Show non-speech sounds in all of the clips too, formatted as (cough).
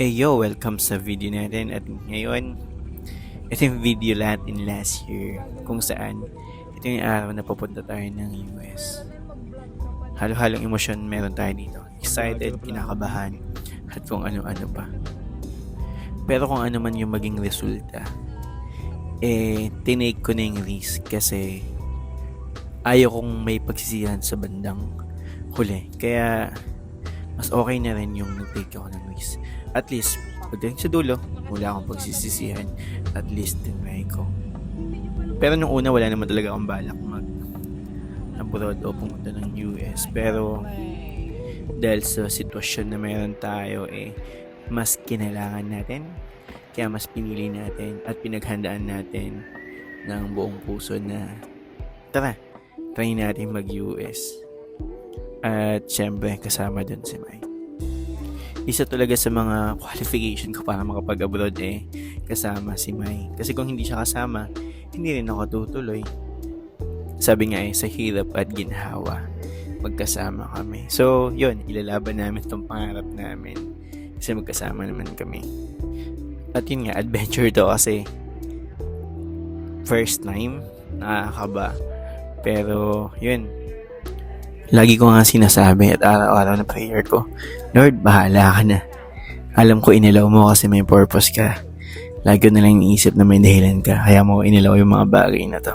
Hey yo, welcome sa video natin at ngayon ito yung video natin last year kung saan ito yung araw na papunta tayo ng US. Halo-halong emosyon meron tayo dito. Excited, kinakabahan, at kung ano-ano pa. Pero kung ano man yung maging resulta, eh, tinake ko na yung risk kasi ayaw kong may pagsisihan sa bandang huli. Kaya, mas okay na rin yung nag-take ako ng risk. At least, pagdating sa dulo, wala akong pagsisisihan. At least, tinry ko. Pero nung una, wala naman talaga akong balak mag abroad o pumunta ng US. Pero, dahil sa sitwasyon na mayroon tayo, eh, mas kinailangan natin. Kaya mas pinili natin at pinaghandaan natin ng buong puso na tara, try natin mag-US. At syempre, kasama dun si Mike. Isa talaga sa mga qualification ko para makapag-abroad eh, kasama si Mai. Kasi kung hindi siya kasama, hindi rin ako tutuloy. Sabi nga eh, sa hirap at ginhawa, magkasama kami. So, yun, ilalaban namin itong pangarap namin. Kasi magkasama naman kami. At yun nga, adventure to kasi first time, nakakaba. Pero, yun, Lagi ko nga sinasabi at araw-araw na prayer ko, Lord, bahala ka na. Alam ko inilaw mo kasi may purpose ka. Lagi ko na lang iniisip na may dahilan ka, kaya mo inilaw yung mga bagay na to.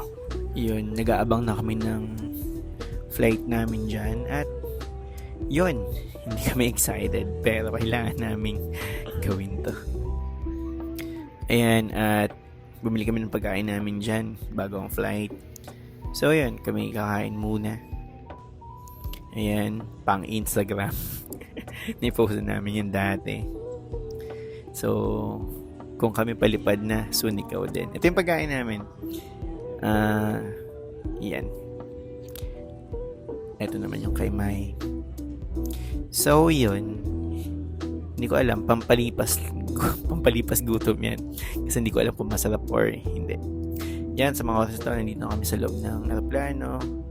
Yun, nag-aabang na kami ng flight namin dyan at yun, hindi kami excited pero kailangan namin gawin to. Ayan, at bumili kami ng pagkain namin dyan bago ang flight. So yun, kami kakain muna. Ayan, pang Instagram. (laughs) Nipost namin yun dati. So, kung kami palipad na, soon ikaw din. Ito yung pagkain namin. Ah, yan. Ito naman yung kay Mai. So, yun. Hindi ko alam, pampalipas, (laughs) pampalipas gutom yan. Kasi hindi ko alam kung masarap or hindi. Yan, sa mga oras ito, nandito na kami sa loob ng aeroplano.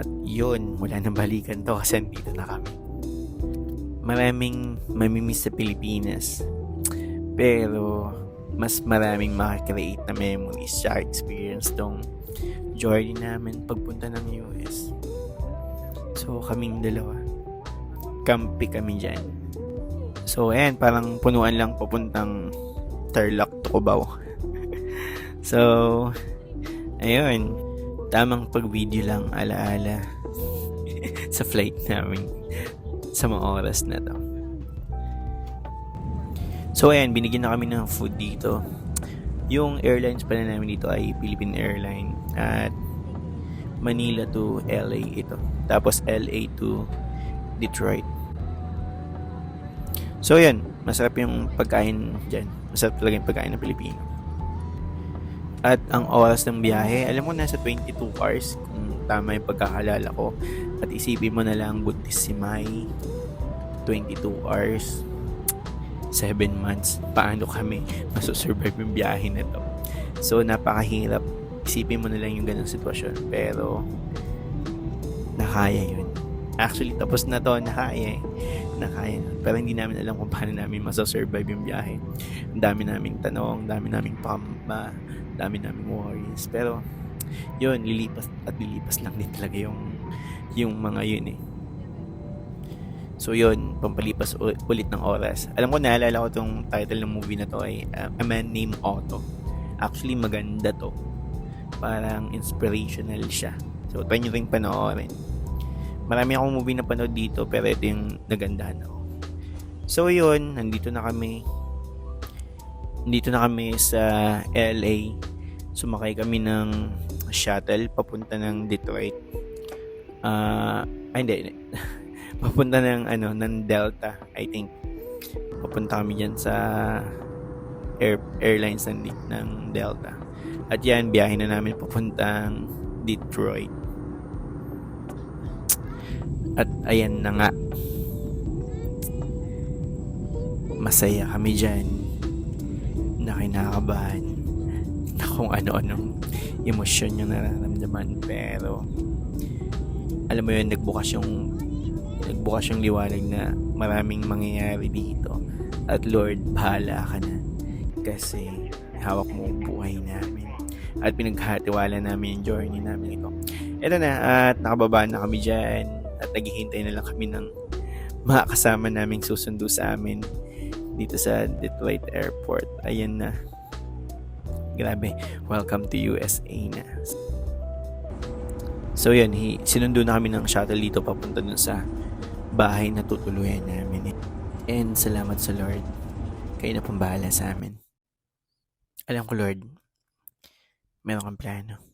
At yun, wala nang balikan to kasi nandito na kami. Maraming mamimiss sa Pilipinas. Pero mas maraming makakreate na memories sa experience tong journey namin pagpunta ng US. So kaming dalawa. Kampi kami dyan. So ayan, parang punuan lang papuntang Tarlac to Cubao. (laughs) so, ayun tamang pag-video lang alaala (laughs) sa flight namin sa mga oras na to. So ayan, binigyan na kami ng food dito. Yung airlines pala namin dito ay Philippine Airline at Manila to LA ito. Tapos LA to Detroit. So ayan, masarap yung pagkain dyan. Masarap talaga yung pagkain ng Pilipino. At ang oras ng biyahe, alam mo nasa 22 hours kung tama yung pagkakalala ko. At isipin mo na lang buntis si Mai 22 hours 7 months. Paano kami masusurvive yung biyahe na to? So napakahirap. Isipin mo na lang yung ganong sitwasyon. Pero nakaya yun. Actually, tapos na to, nakaya eh. Nakaya. Pero hindi namin alam kung paano namin masasurvive yung biyahe. Ang dami naming tanong, dami naming pamba, dami naming worries. Pero, yun, lilipas at lilipas lang din talaga yung, yung mga yun eh. So yun, pampalipas ulit ng oras. Alam ko, naalala ko tong title ng movie na to ay uh, A Man Named Otto. Actually, maganda to. Parang inspirational siya. So, try nyo rin panoorin. Marami akong movie na panood dito, pero ito yung nagandahan ako. So yun, nandito na kami. Nandito na kami sa LA. Sumakay kami ng shuttle papunta ng Detroit. Uh, ay hindi, (laughs) papunta ng ano, ng Delta, I think. Papunta kami diyan sa air, airlines ng, ng Delta. At yan, biyahe na namin papuntang Detroit. At ayan na nga. Masaya kami dyan na kinakabahan na kung ano-anong emosyon yung nararamdaman pero alam mo yun, nagbukas yung nagbukas yung liwanag na maraming mangyayari dito. At Lord, bahala ka na. Kasi hawak mo ang buhay namin. At pinaghatiwala namin yung journey namin ito. Ito na, at nakababa na kami dyan. At naghihintay na lang kami ng mga kasama naming susundo sa amin dito sa Detroit Airport. Ayan na. Grabe. Welcome to USA na. So yan, hi- sinundo na kami ng shuttle dito papunta dun sa bahay na tutuluyan namin. And salamat sa Lord. Kayo na pong bahala sa amin. Alam ko Lord, meron kang plano.